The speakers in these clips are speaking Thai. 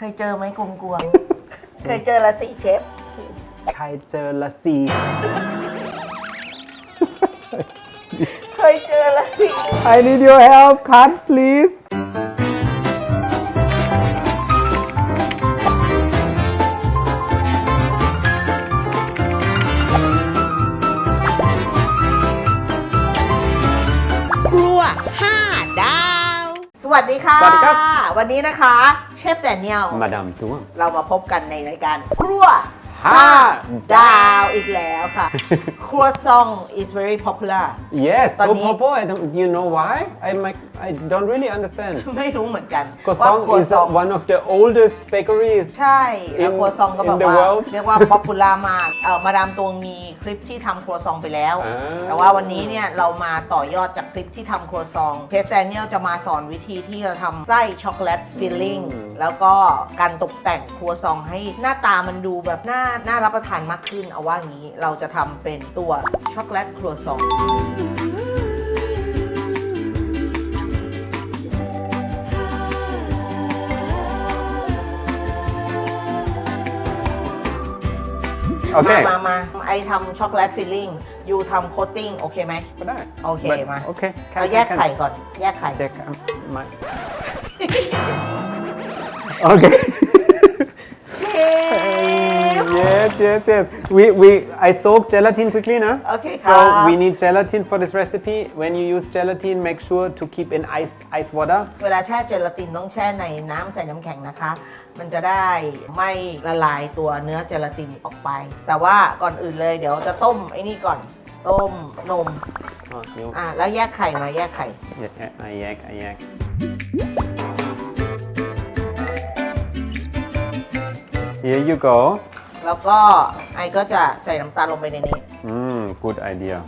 เคยเจอไหมกวงกวงๆเคยเจอละสิเชฟ ใครเจอละสีเคยเจอละสิ I need your help cut please ครัวห้าดาว สวัสดีค่ะ สวัสดีครับ วันนี้นะคะ เชฟแดเนียล มาดามตัวเรามาพบกันในรายการครัวห้า ดาวอีกแล้วค่ะ ครัวซอง is very popular Yes ตอน so นี้ Popo I don't you know why I might I don't really understand ไม่รู้เหมือนกัน Croissant ครัว is ซอง one of the oldest bakeries ใช่ แล้ว in- ครัวซองก็แบบ in the ว่า world เรียกว่าป๊อปปูล่ามากเออมาดามตวงมีคลิปที่ทำครัวซองไปแล้ว อ่า แต่ว่าวันนี้เนี่ยเรามาต่อยอดจากคลิปที่ทำครัวซองเชฟแดเนียลจะมาสอนวิธีที่จะทำไส้ช็อกโกแลตฟิลลิ่งแล้วก็การตกแต่งครัวซองให้หน้าตามันดูแบบน่าน่ารับประทานมากขึ้นเอาว่างี้เราจะทำเป็นตัวช็อกโกแลตครัวซอง โอเค มามามาไอทำช็อกโกแลตฟิลลิ่งยูทำโคตติ้งโอเคไหม ก็ได้โอเค But- มา โอเคเราแยกไข่ก่อน แยกไข่ แยกไข่ไม่โอเคเชฟ yes yes yes we we I soak gelatin quickly นะโอเคครับ So we need gelatin for this recipe. When you use gelatin, make sure to keep in ice ice water. เวลาแช่เจลาตินต้องแช่ในน้ำใส่น้ำแข็งนะคะ มันจะได้ไม่ละลายตัวเนื้อเจลาตินออกไป แต่ว่าก่อนอื่นเลยเดี๋ยวจะต้มไอ้นี่ก่อน ต้มนม Oh, you, อะแล้วแยกไข่มาแยกไข่ yeah, yeah, I yak, I yak. Here you go. แล้วก็ไอก็จะใส่น้ำตาลลงไปในนี้ Mm, good idea.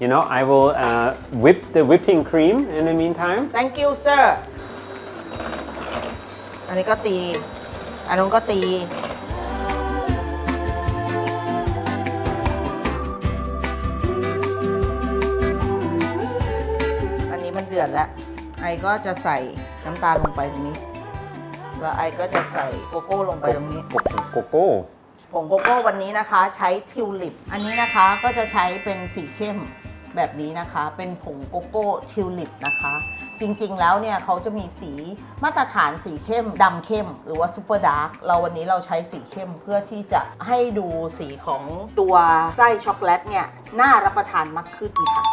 You know, I will uh, whip the whipping cream in the meantime. thank you sir อันนี้ก็ตี อันนู้นก็ตี อันนี้มันเดือดแล้ว ไอก็จะใส่น้ำตาลลงไปตรงนี้ แล้วไอก็จะใส่โกโก้ลงไปตรงนี้ Coco. ผงโกโก้วันนี้นะคะใช้ทิวลิป อันนี้นะคะก็จะใช้เป็นสีเข้มแบบนี้นะคะ เป็นผงโกโก้ทิวลิปนะคะ จริงๆแล้วเนี่ยเขาจะมีสีมาตรฐานสีเข้มดำเข้ม หรือว่าซูเปอร์ดาร์กเราวันนี้เราใช้สีเข้มเพื่อที่จะให้ดูสีของตัวไส้ช็อกโกแลตเนี่ยน่ารับประทานมากขึ้นค่ะ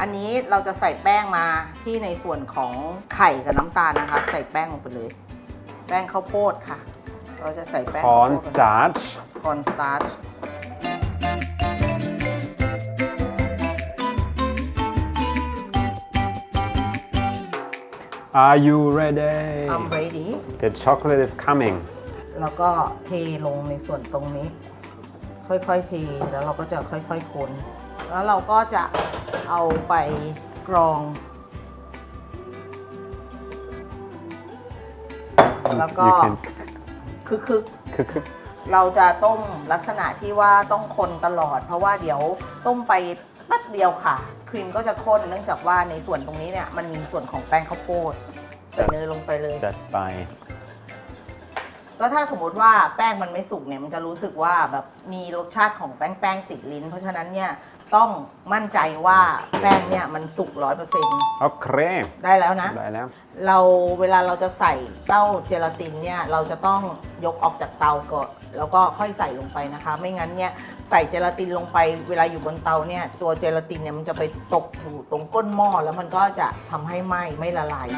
อันนี้เราจะใส่แป้งมาที่ในส่วนของไข่กับน้ำตาลนะคะ ใส่แป้งลงไปเลย แป้งข้าวโพดค่ะ เราจะใส่แป้งข้าวโพด Corn starch. คอนสตาร์ช Are you ready? I'm ready The chocolate is coming. แล้วก็เทลงในส่วนตรงนี้ ค่อยๆเทแล้วเราก็จะค่อยๆคน แล้วเราก็จะเอาไปกรอง แล้วก็ You can คึกๆ cook it. เราจะต้มลักษณะที่ว่าต้องคนตลอด เพราะว่าเดี๋ยวต้มไปแป๊บเดียวค่ะ ครีมก็จะข้นเนื่องจากว่าในส่วนตรงนี้เนี่ยมันมีส่วนของแป้งข้าวโพดใส่เนยลงไปเลย จัดไป แล้วถ้าสมมติว่าแป้งมันไม่สุกเนี่ยมันจะรู้สึกว่าแบบมีรสชาติของแป้งแป้งติดลิ้น เพราะฉะนั้นเนี่ยต้องมั่นใจว่าแป้งเนี่ยมันสุกร้อยเปอร์เซ็นต์โอเคได้แล้วนะ ได้แล้ว เราเวลาเราจะใส่เต้าเจลาตินเนี่ยเราจะต้องยกออกจากเตาก่อนแล้วก็ค่อยใส่ลงไปนะคะ ไม่งั้นเนี่ยใส่เจลาตินลงไป เวลาอยู่บนเตาเนี่ยตัวเจลาตินเนี่ยมันจะไปตกอยู่ตรงก้นหม้อแล้วมันก็จะทำให้ไหม้ไม่ละลาย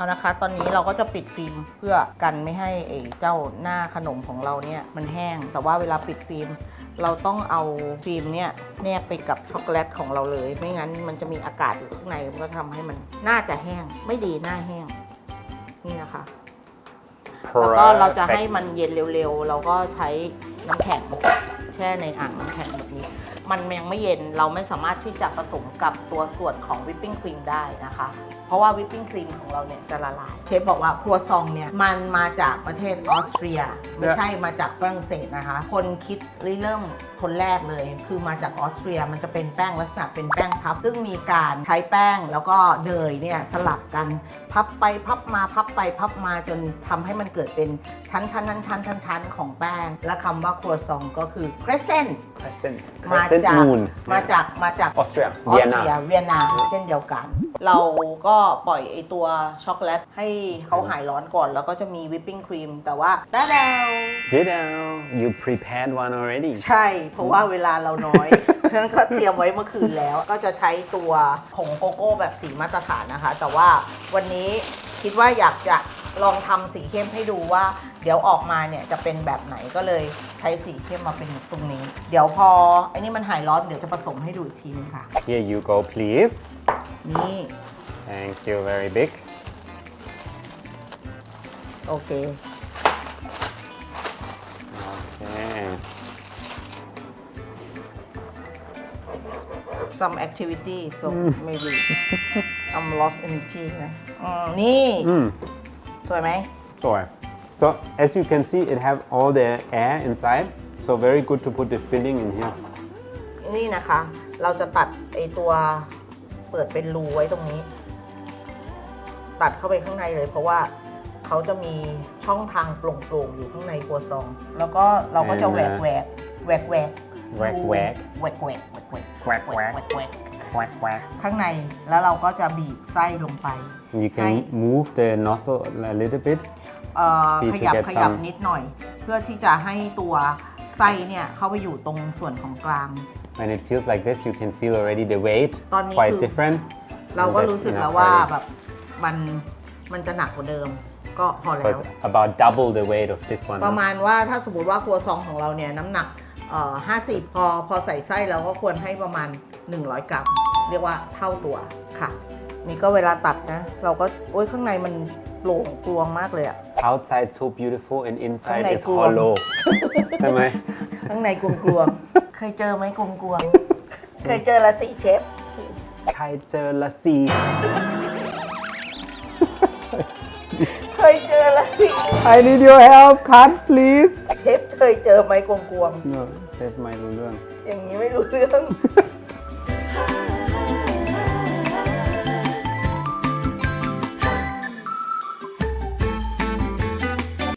เอานะคะ ตอนนี้เราก็จะปิดฟิล์มเพื่อกันไม่ให้ไอ้เจ้าหน้าขนมของเราเนี่ยมันแห้ง แต่ว่าเวลาปิดฟิล์มเราต้องเอาฟิล์มเนี่ยแนบไปกับช็อกโกแลตของเราเลย ไม่งั้นมันจะมีอากาศอยู่ข้างในมันก็ทำให้มันน่าจะแห้ง ไม่ดีหน้าแห้ง นี่นะคะ แล้วก็เราจะให้มันเย็นเร็วๆ เราก็ใช้น้ำแข็งแช่ในอ่างน้ำแข็งแบบนี้ มันยังไม่เย็นเราไม่สามารถที่จะผสมกับตัวส่วนของวิปปิ้งครีมได้นะคะ เพราะว่าวิปปิ้งครีมของเราเนี่ยจะละลาย เชฟบอกว่าครัวซองเนี่ยมันมาจากประเทศออสเตรีย ไม่ใช่มาจากฝรั่งเศสนะคะ คนคิดริเริ่มคนแรกเลย คือมาจากออสเตรียมันจะเป็นแป้งลักษณะเป็นแป้งพับ ซึ่งมีการใช้แป้งแล้วก็เนยเนี่ยสลับกันพับไปพับมาพับไปพับมาจนทำให้มันเกิดเป็นชั้นชั้นชั้นชั้นชั้นชั้นของแป้ง และคำว่าครัวซองก็คือ crescent Crescent. มา Crescent จาก moon. มาจากมาจาก Austria. ออสเตรีย Vienna. เวียนนาเช่นเดียวกัน เราก็ปล่อยไอตัวช็อกโกแลตให้เขาหายร้อนก่อน แล้วก็จะมีวิปปิ้งครีมแต่ว่าแด้ว Ditto. You prepared one already. ใช่ เพราะว่าเวลาเราน้อย ฉะนั้นก็เตรียมไว้เมื่อคืนแล้ว ก็จะใช้ตัวผงโกโก้แบบสีมาตรฐานนะคะ แต่ว่าวันนี้ คิดว่าอยากจะลองทำสีเข้มให้ดูว่า เดี๋ยวออกมาเนี่ยจะเป็นแบบไหนก็เลยใช้สีเข้มมาเป็นตรงนี้ เดี๋ยวพอไอ้นี่มันหายร้อนเดี๋ยวจะผสมให้ดูอีกทีนึงค่ะ Here you go, please. นี่ Thank you, very big. โอเค Okay. some activity so maybe I'm lost energy นะอืมนี่ Mm. สวยไหม Sure. So as you can see, it have all the air inside. So very good to put the filling in here. นี่นะคะ เราจะตัดไอตัวเปิดเป็นรูไว้ตรงนี้ ตัดเข้าไปข้างในเลย เพราะว่าเขาจะมีช่องทางโปร่งๆอยู่ข้างในครัวซอง แล้วก็เราก็จะแหวกแหวกแหวกแหวกแหวกแหวก แหวกแหวกแหวกแหวกแหวกแหวกแหวก แหวก Quack quack. ข้างในแล้วเราก็จะบีบไส้ลงไป You can Right. move the nozzle a little bit. เอ่อ See ข to ยับ get ขยับ some- นิดหน่อย เพื่อที่จะให้ตัวไส้เนี่ยเข้าไปอยู่ตรงส่วนของกลาง When it feels like this, you can feel already the weight ตอนนี้ quite คือ different. เราก็ And รู้ that's สึก enough แล้วว่า already. แบบมันมันจะหนักกว่าเดิม ก็พอ So แล้ว it's about double the weight of this one. ประมาณว่าถ้าสมมติว่าครัวซองของเราเนี่ยน้ำหนักเอ่อ50 พอพอใส่ไส้เราก็ควรให้ประมาณ 100 กรัม เรียกว่าเท่าตัวค่ะ นี่ก็เวลาตัดนะ เราก็โอ้ยข้างในมันโปร่งกลวงมากเลยอะ Outside so beautiful and inside ข้างใน is กลวง hollow. ใช่ไหม ข้างในกลวงกลวงๆเคยเจอไหมกลวงกลวงๆเคยเจอละสิเชฟ ใครเจอละสีเคยเจอละสิ I need your help cut please เชฟเคยเจอไหมกลวงกลวง no เชฟไม่รู้เรื่อง ๆอย่างนี้ไม่รู้เรื่อง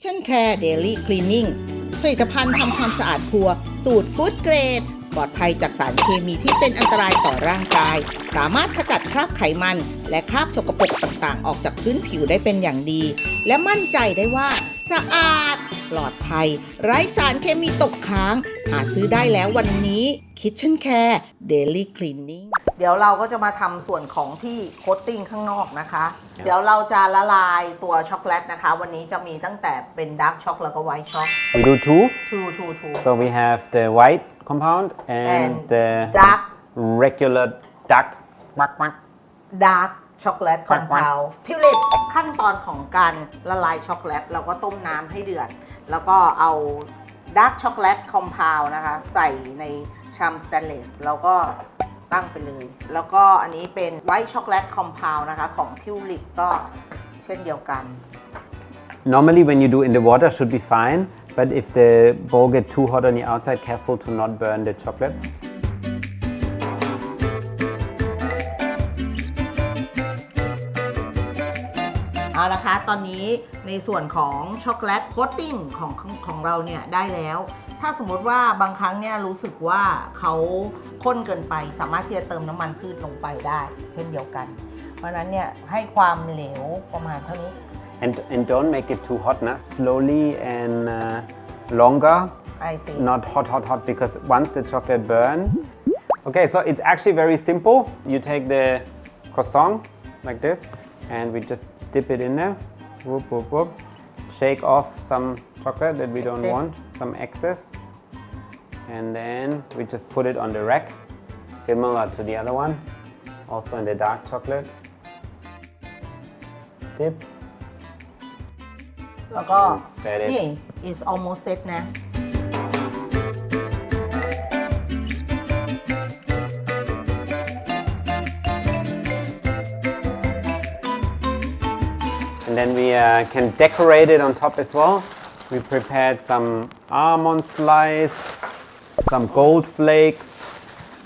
เช่นแคร์เดลี่คลีนนิ่งผลิตภัณฑ์ทำความสะอาดครัว สูตรฟู้ดเกรด ปลอดภัยจากสารเคมีที่เป็นอันตรายต่อร่างกาย สามารถขจัดคราบไขมัน และคราบสกปรกต่างๆ ออกจากพื้นผิวได้เป็นอย่างดี และมั่นใจได้ว่า สะอาด ปลอดภัย ไร้สารเคมีตกค้าง หาซื้อได้แล้ววันนี้ Kitchen Care Daily Cleaning เดี๋ยวเราก็จะมาทำส่วนของที่โคตติ้งข้างนอกนะคะ เดี๋ยวเราจะละลายตัวช็อกโกแลตนะคะ วันนี้จะมีตั้งแต่เป็นดาร์กช็อกแล้วก็ไวท์ช็อก we do two ทูทูทู so we have the white compound and, And the dark regular dark quack quack ดาร์กช็อกโกแลตคอมเพลทิวลิปขั้นตอนของการละลายช็อกโกแลตเราก็ต้มน้ำให้เดือด แล้วก็เอาดาร์กช็อกโกแลตคอมเพลนะคะ ใส่ในชามสแตนเลสแล้วก็ตั้งไปเลย แล้วก็อันนี้เป็นไวท์ช็อกโกแลตคอมเพลนะคะ ของทิวลิปก็เช่นเดียวกัน normally when you do in the water should be fine but if the bowl get too hot on the outside careful to not burn the chocolate เอาละคะตอนนี้ในส่วนของช็อกโกแลตโคตติ้งของของเราเนี่ยได้แล้ว ถ้าสมมติว่าบางครั้งเนี่ยรู้สึกว่าเขาข้นเกินไป สามารถที่จะเติมน้ำมันพืชลงไปได้ เช่นเดียวกัน เพราะนั้นเนี่ยให้ความเหลวประมาณเท่านี้ and, and don't make it too hot. Now, Slowly and uh, longer. I see. Not hot, hot, hot because once the chocolate burn. Okay, so it's actually very simple. You take the croissant like this and we just dip it in there. Whoop, whoop, whoop. Shake off some chocolate that we excess. don't want, some excess. And then we just put it on the rack, similar to the other one, also in the dark chocolate. Dip, แล้วก็ is almost set now. and then we uh, can decorate it on top as well. We prepared some almond slice, some gold flakes,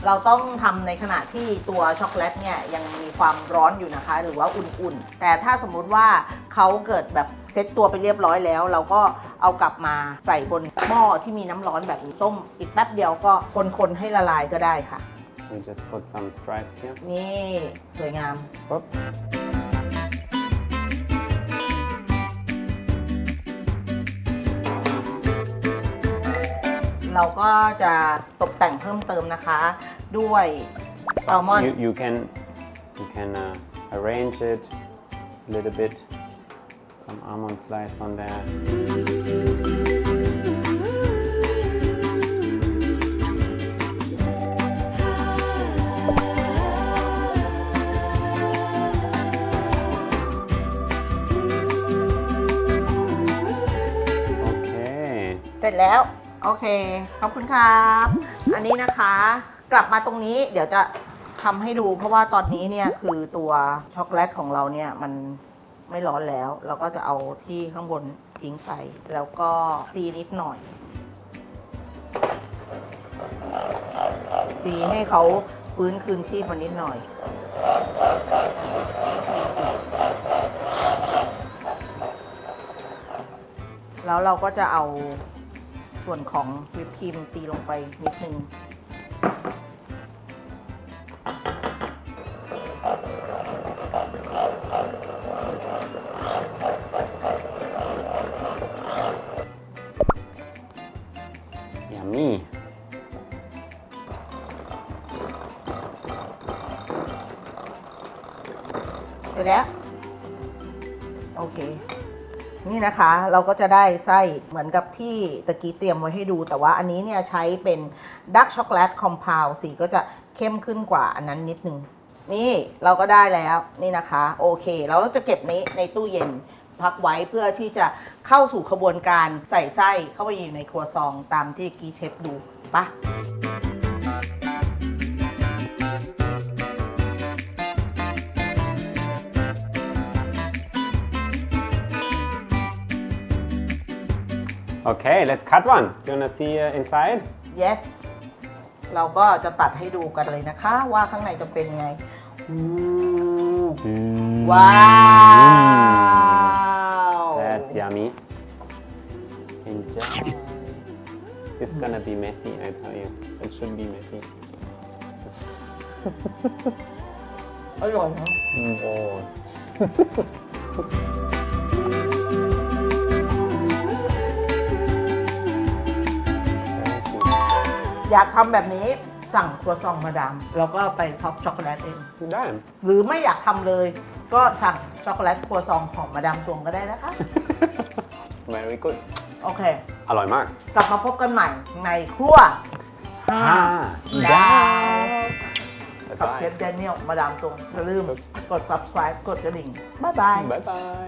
เราต้องทำในขณะที่ตัวช็อกโกแลตเนี่ยยังมีความร้อนอยู่นะคะ หรือว่าอุ่นๆ แต่ถ้าสมมุติว่าเขาเกิดแบบเซ็ตตัวไปเรียบร้อยแล้ว เราก็เอากลับมาใส่บนหม้อที่มีน้ำร้อนแบบนี้ต้มอีกแป๊บเดียวก็คนๆให้ละลายก็ได้ค่ะ We just put some stripes here. นี่ สวยงาม Whoop. เราก็จะตกแต่งเพิ่มเติมนะคะ ด้วยแซลมอน You, you can you can uh, arrange it a little bit. Some almond slice on there. โอเคเสร็จแล้ว โอเค ขอบคุณครับ อันนี้นะคะ กลับมาตรงนี้เดี๋ยวจะทำให้ดูเพราะว่าตอนนี้เนี่ยคือตัวช็อกโกแลตของเราเนี่ยมันไม่ร้อนแล้ว เราก็จะเอาที่ข้างบนทิ้งไป แล้วก็ตีนิดหน่อย ตีให้เขาฟื้นคืนชีพมานิดหน่อยแล้วเราก็จะเอา ส่วนของวิปครีมตีลงไปนิดนึง Yummy. เสร็จแล้ว โอเค นี่นะคะเราก็จะได้ไส้เหมือนกับที่ตะกี้เตรียมไว้ให้ดู แต่ว่าอันนี้เนี่ยใช้เป็นดักช็อกโกแลตคอมเพลสีก็จะเข้มขึ้นกว่าอันนั้นนิดนึง นี่เราก็ได้แล้วนี่นะคะ โอเค เราจะเก็บนี้ในตู้เย็นพักไว้เพื่อที่จะเข้าสู่ขบวนการใส่ไส้เข้าไปอยู่ในครัวซองตามที่กี้เชฟดูปะ Okay, let's cut one. Do you wanna see uh, inside? yes เราก็จะตัดให้ดูกันเลยนะคะ ว่าข้างในจะเป็นไงว้าว That's yummy. Enjoy. It's gonna be messy, I tell you. It should be messy. อร่อยเนอะ Oh. อยากทำแบบนี้สั่งครัวซองมาดาม แล้วก็ไปท็อปช็อกโกแลตเอง Done. หรือไม่อยากทำเลย ก็สั่งช็อกโกแลตครัวซองของมาดามตวงก็ได้นะคะ Very good. โอเค อร่อยมากกลับมาพบกันใหม่ในครัวห้าดาวบ๊ายกับบายเชฟแดเนียลมาดามตวงอย่าลืมกด subscribe กดกระดิ่ง บ๊ายบาย บ๊ายบาย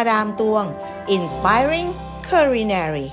มาดามตวง Inspiring Culinary